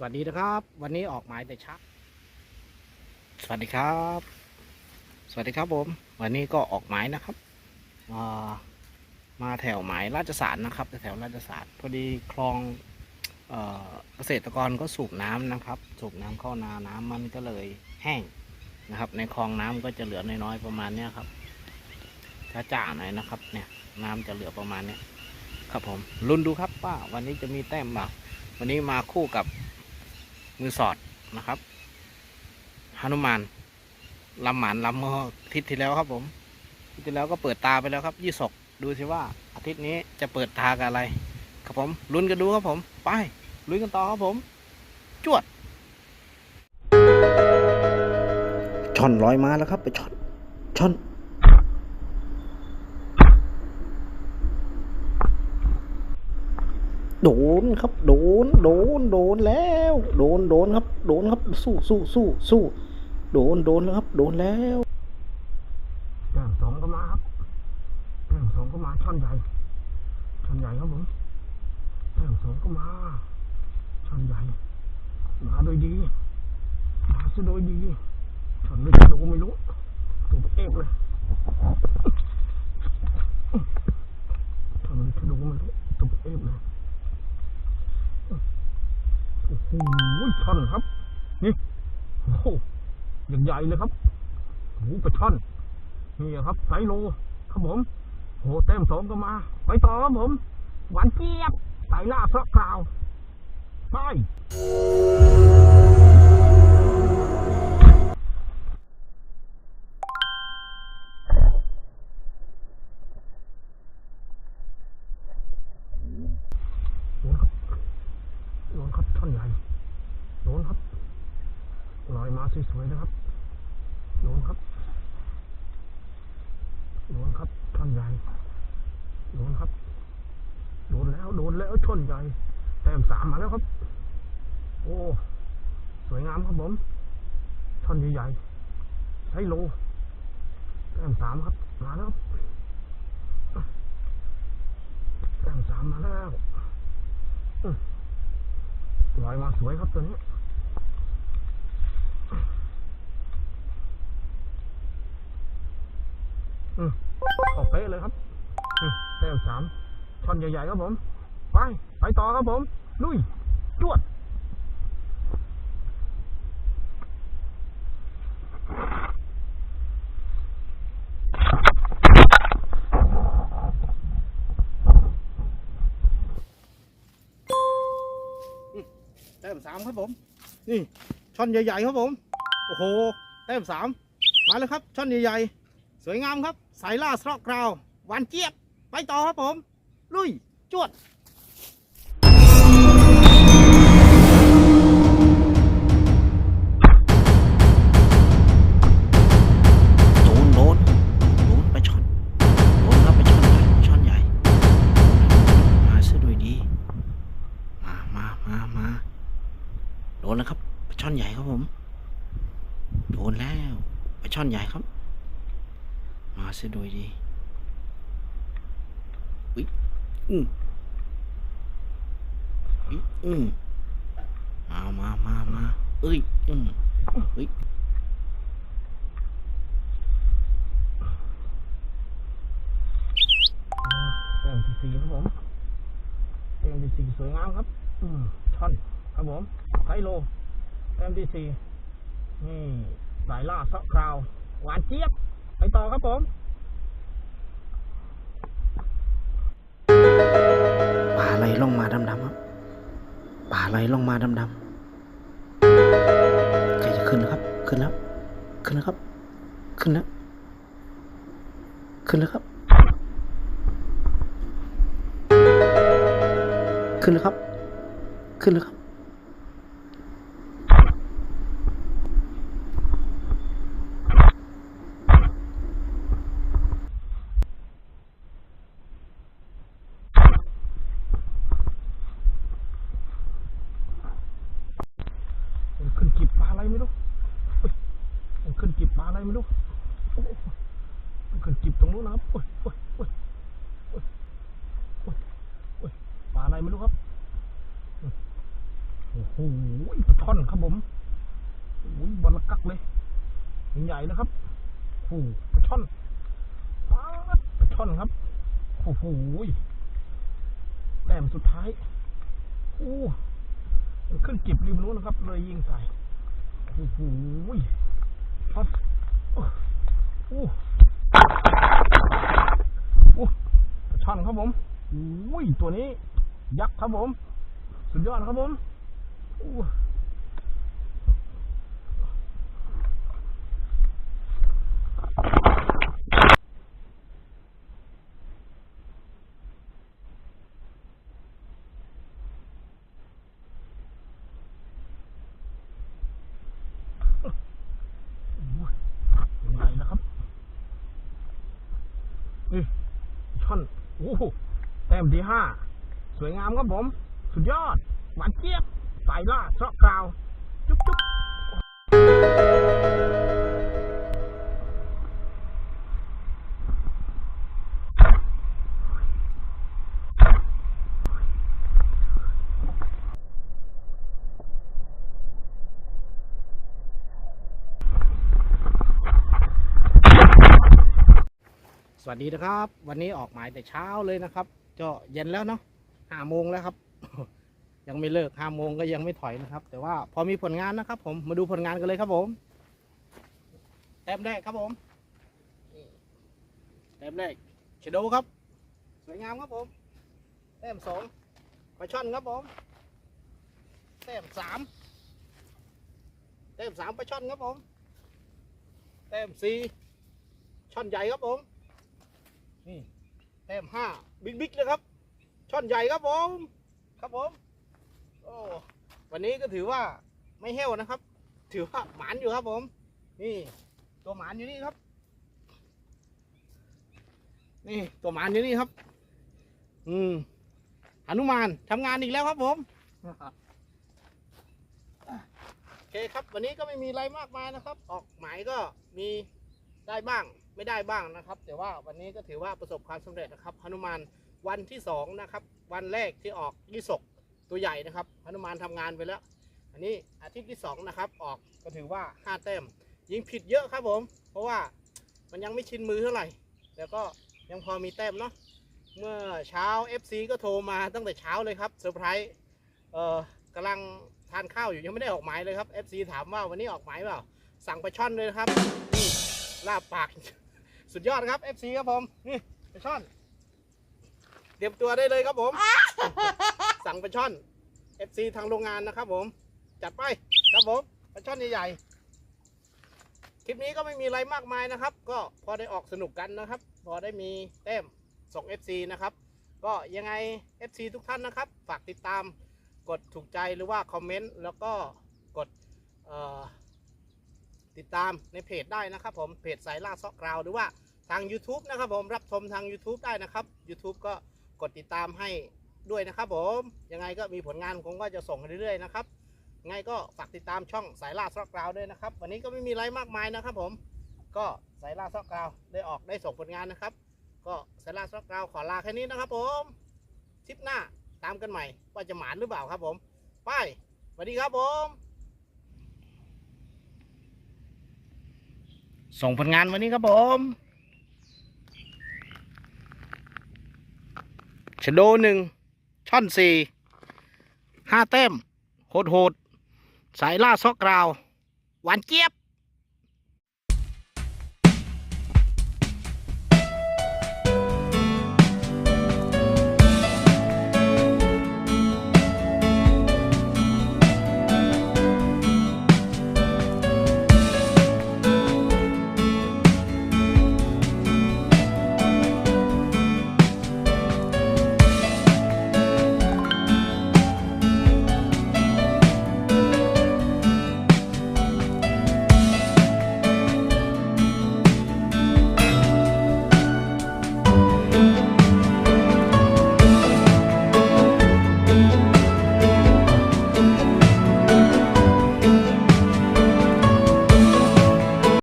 สวัสดีนะครับ วันนี้ออกหมายแต่ช้าสวัสดีครับ สวัสดีครับผม วันนี้ก็ออกหมายนะครับามาแถวหมายราชสารนะครับแถวราชสารพอดีคลองเกษตรกรก็สูบน้ำนะครับ สูบน้ำเข้านาน้ำมันก็เลยแห้งนะครับ ในคลองน้ำก็จะเหลือน้อยๆประมาณเนี้ยครับถ้าจ่าหน่อยนะครับ เนี่ยน้ำจะเหลือประมาณเนี้ยครับผมลุ้นดูครับว่าวันนี้จะมีแต้มเปล่าวันนี้มาคู่กับ มือสอดนะครับฮนุมานลำหมานลำเมื่ออาทิตย์ที่แล้วครับผมทิตย์ที่แล้วก็เปิดตาไปแล้วครับยี่ศกดูสิว่าอาทิตย์นี้จะเปิดตากับอะไร ครับผมลุ้นกันดูครับผม ไปลุ้นกันต่อครับผม จวดช่อนลอยมาแล้วครับ ไปช่อนช่อน โดนครับ โดน โดน โดนแล้ว โดน โดนครับ โดนครับ สู้สู้สู้สู้ โดน โดนแล้วครับ โดนแล้วแต้มสองก็มาครับแต้มสองก็มาช่อนใหญ่ช่อนใหญ่ครับผมแต้มสองก็มาช่อนใหญ่ มาโดยดี มาซะโดยดีช่อนไม่กระโดไม่รู้ตัวเอฟเลยช่อนไม่กระโดไม่รู้ตัวเอฟเลย โอ้โหช่อนครับ นี่โอ้อย่างใหญ่เลยครับโอ้ปลาช่อน นี่ครับไซโลครับผมโหเต็มสองก็มา ไปต่อครับผม หวานเจี๊ยบสายล่าเพราะกล่าว ไป สวยๆนะครับโดนครับโดนครับท่อนใหญ่โดนครับโดนแล้วโดนแล้วชนใหญ่แต้มสามมาแล้วครับ โอ้ สวยงามครับผมท่อนใหญ่ๆใช้โลแต้มสามครับ มาแล้วแต้มสามมาแล้วลอยมาสวยครับตัวนี้ ออกเป๊ะเลยครับแต้มสามช่อนใหญ่ๆครับผม ไป ไปต่อครับผม ลุย จวดแต้มสามครับผม นี่ช่อนใหญ่ๆครับผม โอ้โห แต้มสามมาแล้วครับ ช่อนใหญ่ๆ สวยงามครับ สายล่าสระกราวหวานเจี๊ยบ ไปต่อครับผม ลุย จวดโดนโดนโดนไปช่อนโดนครับไปช่อนใหญ่ช่อนใหญ่มาซะด้วยดีมามามามาโดนแล้วครับไปช่อนใหญ่ครับผม โดนแล้ว ไปช่อนใหญ่ครับ มาซะด้วยดีอุ้ยอืมอุ๊ยอืมมามามามาเอ้ยอืมเฮ้ยแต้มที่สี่ครับผมแต้มที่สี่สวยงามครับ อืมช่อนครับผมไซโลแต้มที่สี่นี่สายล่าซาะคราว หวานเจี๊ยบ ไปต่อครับผมปลาอะไรล่องมาดำๆครับปลาอะไรล่องมาดำๆใกล้จะขึ้นแล้วครับ ขึ้นแล้ว ขึ้นแล้วครับ ขึ้นแล้ว ขึ้นแล้วครับ ขึ้นแล้วครับ ขึ้นแล้วครับ มันขึ้นกีบปลาอะไรไม่รู้เฮ้ยมันขึ้น กีบปลาอะไรไม่รู้โอ้โหมันขึ้นกีบตรงนู้นนะครับโอ้ยโอ้ยโอ้ยโอ้ยโอ้ยโอ้ยปลาอะไรไม่รู้ครับโอ้โหกักเลยใหญ่ๆนะครับโอ้โหปลาช่อนป๊าปลาช่อนครับโอ้โหแต้มสุดท้ายโอ้มันขึ้นจิบริมนู้นนะครับ เลยยิงใส่โอ้โหช่อนโอ้โหโอ้ปลาช่อน ครับผมอุ้ยตัวนี้ ยักษ์ครับผม สุดยอดครับผมโอ้ ยังไงนะครับนี่ช่อนโอ้โห แต้มที่ห้าสวยงามครับผม สุดยอด หวานเจี๊ยบสายล่าเซาะกราว จุ๊บจุ๊บส วัสดีนะครับ วันนี้ออกหมายแต่เช้าเลยนะครับก็เย็นแล้วเนาะห้าโมงแล้วครับ ยังไม่เลิกห้าโมงก็ยังไม่ถอยนะครับ แต่ว่าพอมีผลงานนะครับ ผมมาดูผลงานกันเลยครับผมแต้มแรกครับผมนี่แต้มแรกเชโดครับ สวยงามครับผมแต้มสองปลาช่อนครับผมแต้มสามแต้มสามปลาช่อนครับผมแต้มสี่ช่อนใหญ่ครับผม นี่แต้มห้าบิ๊กบิ๊กเลยครับ ช่อนใหญ่ครับผม ครับผม โอ้ วันนี้ก็ถือว่าไม่เห้วนะครับ ถือว่าหมานอยู่ครับผม นี่ ตัวหมานอยู่นี่ครับ นี่ตัวหมานอยู่นี่ครับ อืมหนุมานทำงานอีกแล้วครับผมโอเคครับ วันนี้ก็ไม่มีอะไรมากมายนะครับ ออกหมายก็มี ได้บ้างไม่ได้บ้างนะครับ แต่ว่าวันนี้ก็ถือว่าประสบความสำเร็จนะครับหนุมานวันที่สองนะครับวันแรกที่ออกยี่สกตัวใหญ่นะครับหนุมานทำงานไปแล้ว อันนี้อาทิตย์ที่สองนะครับออกก็ถือว่าห้าแต้มยิงผิดเยอะครับผม เพราะว่ามันยังไม่ชินมือเท่าไหร่แต่ก็ยังพอมีแต้มเนาะเมื่อเช้า FC ก็โทรมาตั้งแต่เช้าเลยครับเซอร์ไพรส์เอ่อกำลังทานข้าวอยู่ยังไม่ได้ออกหมายเลยครับ FC ถามว่าวันนี้ออกหมายเปล่า สั่งไปลาช่อนเลยครับ ลาบปาก สุดยอดครับ FC ครับผม นี่ปลาช่อน เตรียมตัวได้เลยครับผม สั่งปลาช่อน FC ทางโรงงานนะครับผม จัดไปครับผมปลาช่อนใหญ่ๆ คลิปนี้ก็ไม่มีอะไรมากมายนะครับ ก็พอได้ออกสนุกกันนะครับ พอได้มีแต้มส่ง FC นะครับ ก็ยังไง FC ทุกท่านนะครับ ฝากติดตาม กดถูกใจหรือว่าคอมเมนต์แล้วก็กดเอ่อ ติดตามในเพจได้นะครับผมเพจสายล่าซอกกราวหรือว่าทาง YouTube นะครับผมรับชมทาง YouTube ได้นะครับ YouTube ก็กดติดตามให้ด้วยนะครับผมยังไงก็มีผลงานผมก็จะส่งเรื่อยๆนะครับยังไงก็ฝากติดตามช่องสายล่าซอกกราวด้วยนะครับ วันนี้ก็ไม่มีอะไรมากมายนะครับผมก็สายล่าซอกกราวได้ออกได้ส่งผลงานนะครับ ก็สายล่าซอกกราวขอลาแค่นี้นะครับผมทริปหน้าตามกันใหม่ว่าจะหมานหรือเปล่าครับผม ไปสวัสดีครับผม ส่งผลงานวันนี้ครับผมชโดหนึ่งช่อนสี่ห้าแต้มโหดโหดๆสายล่าซอกกราว หวานเจี๊ยบ